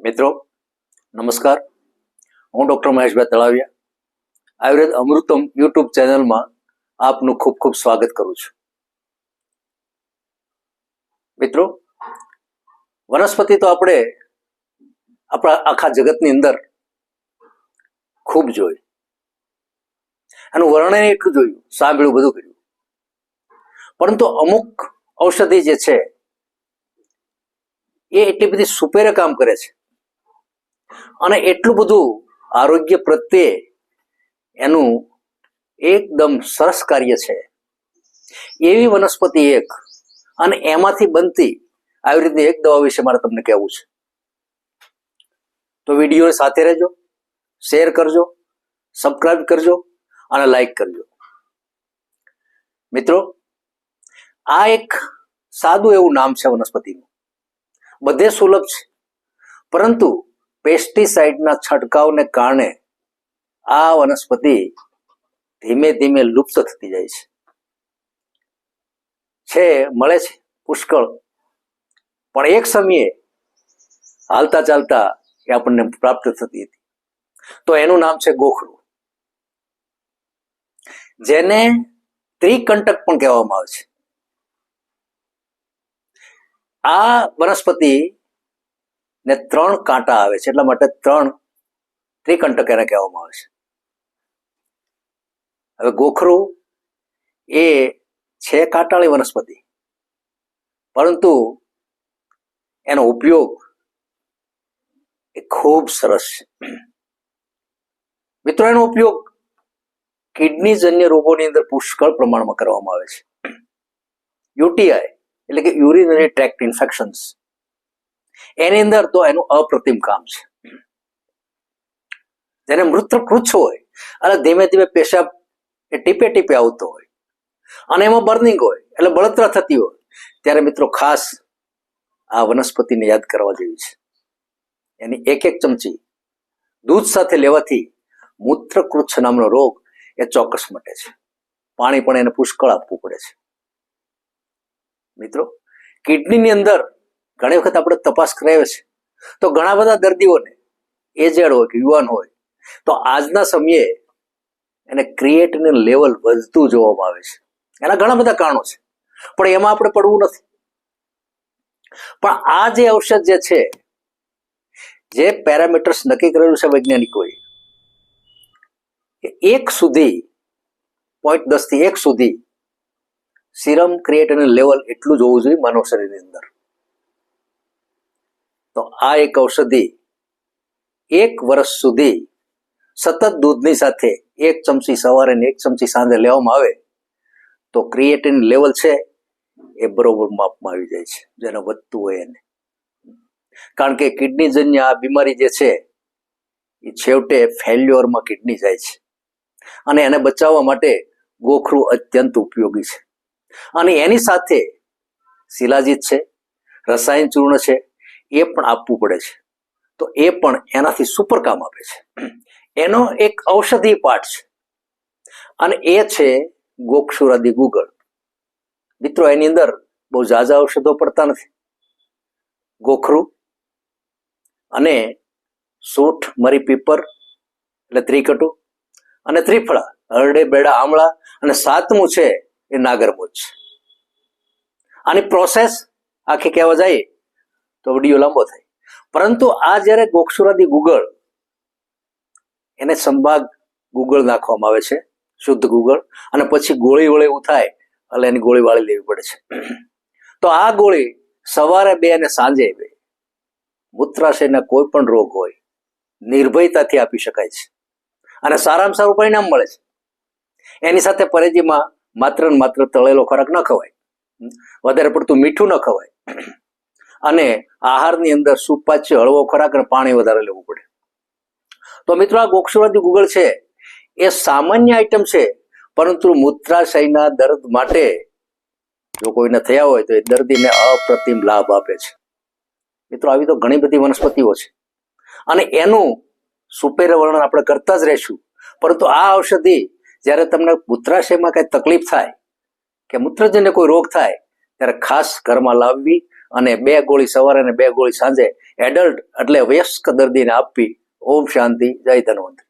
મિત્રો, નમસ્કાર. હું ડૉક્ટર મહેશભાઈ તળાવિયા, આયુર્વેદ અમૃતમ યુટ્યુબ ચેનલમાં આપનું ખૂબ ખૂબ સ્વાગત કરું છું. મિત્રો, વનસ્પતિ તો આપણે આપણા આખા જગતની અંદર ખૂબ જોઈ. એનું વર્ણન એટલું જોયું, સાંભળ્યું, બધું કર્યું. પરંતુ અમુક ઔષધિ જે છે, એ એટલી બધી સુપેરે કામ કરે છે. અને એટલું બધું આરોગ્ય પ્રત્યે એનું એકદમ સરસ કાર્ય છે. એવી વનસ્પતિ એક અને એમાંથી બનતી આવી રીતની એક દવા વિશે મારે તમને કહેવું છે. તો વીડિયો સાથે રહેજો, શેર કરજો, સબસ્ક્રાઇબ કરજો અને લાઈક કરજો. મિત્રો, આ એક સાદું એવું નામ છે વનસ્પતિનું. બધે સુલભ છે. પરંતુ પેસ્ટિસાઇડના છંટકાવને કારણે આ વનસ્પતિ ધીમે ધીમે લુપ્ત થતી જાય છે. છે, મળે છે, પુષ્કળ. પણ એક સમયે હાલતા ચાલતા એ આપણને પ્રાપ્ત થતી હતી. તો એનું નામ છે ગોખરું. જેને ત્રિકંટક પણ કહેવામાં આવે છે. આ વનસ્પતિ ને ત્રણ કાંટા આવે છે, એટલા માટે ત્રણ ત્રિકંટક એને કહેવામાં આવે છે. હવે ગોખરું એ છે કાંટાળી વનસ્પતિ, પરંતુ એનો ઉપયોગ એ ખૂબ સરસ છે. મિત્રો, એનો ઉપયોગ કિડની જન્ય રોગોની અંદર પુષ્કળ પ્રમાણમાં કરવામાં આવે છે. યુટીઆઈ એટલે કે યુરિનરી ટ્રેક્ટ ઇન્ફેક્શન્સ. એની અંદર તો એનું અપ્રતિમ કામ છે. જેને મૃતકૃચ્છ હોય અને ધીમે ધીમે પેશાબ એ ટીપે ટીપે આવતો હોય અને એમાં બર્નિંગ હોય એટલે બળતરા થતી હોય ત્યારે મિત્રો ખાસ આ વનસ્પતિને યાદ કરવા જેવી છે. એની એક એક ચમચી દૂધ સાથે લેવાથી મૂત્રકૃચ્છ નામનો રોગ એ ચોક્કસ મટે છે. પાણી પણ એને પુષ્કળ આપવું પડે છે. મિત્રો, કિડનીની અંદર ઘણી વખત આપણે તપાસ કરાવે છે તો ઘણા બધા દર્દીઓને એજેડ હોય કે યુવાન હોય, તો આજના સમયે એને ક્રિએટિનિન લેવલ વધતું જોવામાં આવે છે. એના ઘણા બધા કારણો છે. પણ એમાં આપણે પડવું નથી. પણ આ જે ઔષધ જે છે, જે પેરામીટર્સ નક્કી કરેલું છે વૈજ્ઞાનિકોએ એક સુધી પોઈન્ટ દસથી એક સુધી સિરમ ક્રિએટિનિન લેવલ એટલું જ હોવું જોઈએ માનવ શરીરની અંદર. તો આ એક ઔષધિ એક વર્ષ સુધી સતત દૂધની સાથે એક ચમચી સવારે ને એક ચમચી સાંજે લેવામાં આવે, તો ક્રિએટિન લેવલ છે એ બરોબર માપમાં આવી જાય છે. જેને વધતું હોય એને. કારણ કે કિડનીજન્ય આ બીમારી જે છે, એ છેવટે ફેલ્યોરમાં કિડની જાય છે. અને એને બચાવવા માટે ગોખરું અત્યંત ઉપયોગી છે. અને એની સાથે શિલાજીત છે રસાયણ ચૂર્ણ છે એ પણ આપવું પડે છે. તો એ પણ એનાથી સુપર કામ આપે છે. એનો એક ઔષધિ પાઠ છે. અને એ છે ગોક્ષુરાદી ગુગળ. મિત્રો, એની અંદર બહુ ઝાઝા ઔષધો પડતા નથી. ગોખરું અને સૂંઠ મરી પીપર, એટલે ત્રિકટુ અને ત્રિફળા, હરડે, બેડા, આમળા અને સાતમું છે એ નાગરમોજ છે આની પ્રોસેસ આખી કહેવા જાય તો વીડિયો લાંબો થાય. પરંતુ આ જ્યારે ગોક્ષુરાદી ગુગળ, એને સંભાગ ગુગળ નાખવામાં આવે છે, શુદ્ધ ગુગળ, અને પછી ગોળી વળે એવું થાય, એટલે એની ગોળી વાળી લેવી પડે છે. તો આ ગોળી સવારે બે અને સાંજે બે. મૂત્રાશયના કોઈ પણ રોગ હોય, નિર્ભયતાથી આપી શકાય છે. અને સારામાં સારું પરિણામ મળે છે. એની સાથે પરેજીમાં માત્ર ને માત્ર તળેલો ખોરાક ન ખવાય. વધારે પડતું મીઠું ન ખવાય. અને આહારની અંદર સુપાચ્ય હળવો ખોરાક અને પાણી વધારે લેવું પડે. તો મિત્રો, આ ગોક્ષુરાદી ગુગળ છે, એ સામાન્ય આઈટમ છે, પરંતુ મૂત્રાશયના દર્દ માટે જો કોઈને થયા હોય તો એ દર્દીને અપ્રતિમ લાભ આપે છે. મિત્રો, આવી તો ઘણી બધી વનસ્પતિઓ છે. અને એનું સુપેર વર્ણન આપણે કરતા જ રહીશું. પરંતુ આ ઔષધિ જ્યારે તમને મૂત્રાશયમાં કઈ તકલીફ થાય, કે મૂત્રજન્ય કોઈ રોગ થાય, ત્યારે ખાસ ઘરમાં લાવવી અને બે ગોળી સવારે અને બે ગોળી સાંજે એડલ્ટ એટલે વયસ્ક દર્દીને આપવી. ઓમ શાંતિ, જય ધન્વંતરી.